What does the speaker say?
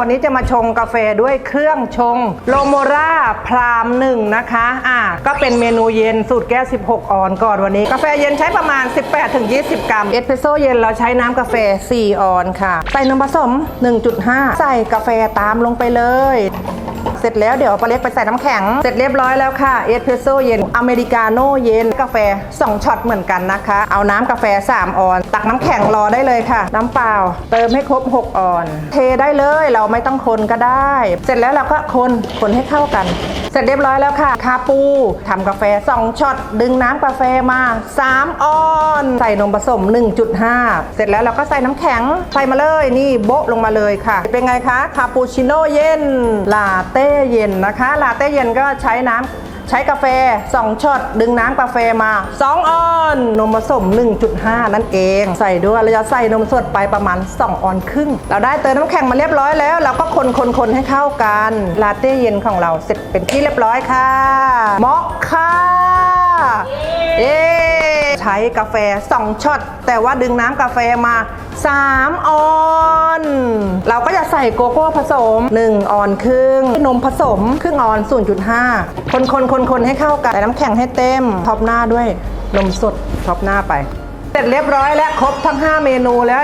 วันนี้จะมาชงกาแฟด้วยเครื่องชงโลโมราพรามหนึ่งนะคะ อ่า ก็เป็นเมนูเย็นสูตรแก้ว 16 ออนก่อนวันนี้ กาแฟเย็นใช้ประมาณ 18-20 กรัม เอสเปรสโซเย็นเราใช้น้ำกาแฟ 4 ออนค่ะ ใส่นมผสม 1.5 ใส่กาแฟตามลงไปเลย เสร็จแล้วเดี๋ยวปาเล็กไปใส่น้ำแข็ง เสร็จเรียบร้อยแล้วค่ะ เอสเพรสโซเย็น อเมริกาโน่เย็น กาแฟ 2ช็อตเหมือนกันนะคะ เอาน้ำกาแฟ 3 ออน ตักน้ำแข็งรอได้เลยค่ะ น้ำเปล่า เติมให้ครบ 6 ออน เทได้เลยเราไม่ต้องคนก็ได้ เสร็จแล้วเราก็คน คนให้เข้ากัน เสร็จเรียบร้อยแล้วค่ะ คาปูทำกาแฟ 2ช็อต ดึงน้ำกาแฟมา 3 ออน ใส่นมผสม 1.5 เสร็จแล้วเราก็ใส่น้ำแข็ง ใส่มาเลย นี่โบ๊ะลงมาเลยค่ะ เป็นไงคะ คาปูชิโน่เย็น ลาเต้เย็นนะคะ ลาเต้เย็นก็ใช้น้ำใช้กาแฟ 2ช็อตดึงน้ำกาแฟมา 2 ออน นมผสม 1.5 นั่นเอง ใส่ด้วยเราจะใส่นมสดไปประมาณ 2 ออนครึ่ง เราได้เติมน้ำแข็งมาเรียบร้อยแล้ว เราก็คนคนคนให้เข้ากัน ลาเต้เย็นของเราเสร็จเป็นที่เรียบร้อยค่ะมอคค่าเย้ใช้กาแฟ 2ช็อตแต่ว่าดึงน้ำกาแฟมา 3 ออน ใส่โกโก้ผสม 1 ออนครึ่ง นมผสม ครึ่งออน 0.5 คนคนคนคนให้เข้ากัน ใส่น้ำแข็งให้เต็ม ท็อปหน้าด้วย นมสด ท็อปหน้าไป เสร็จเรียบร้อยแล้ว ครบทั้ง 5 เมนูแล้ว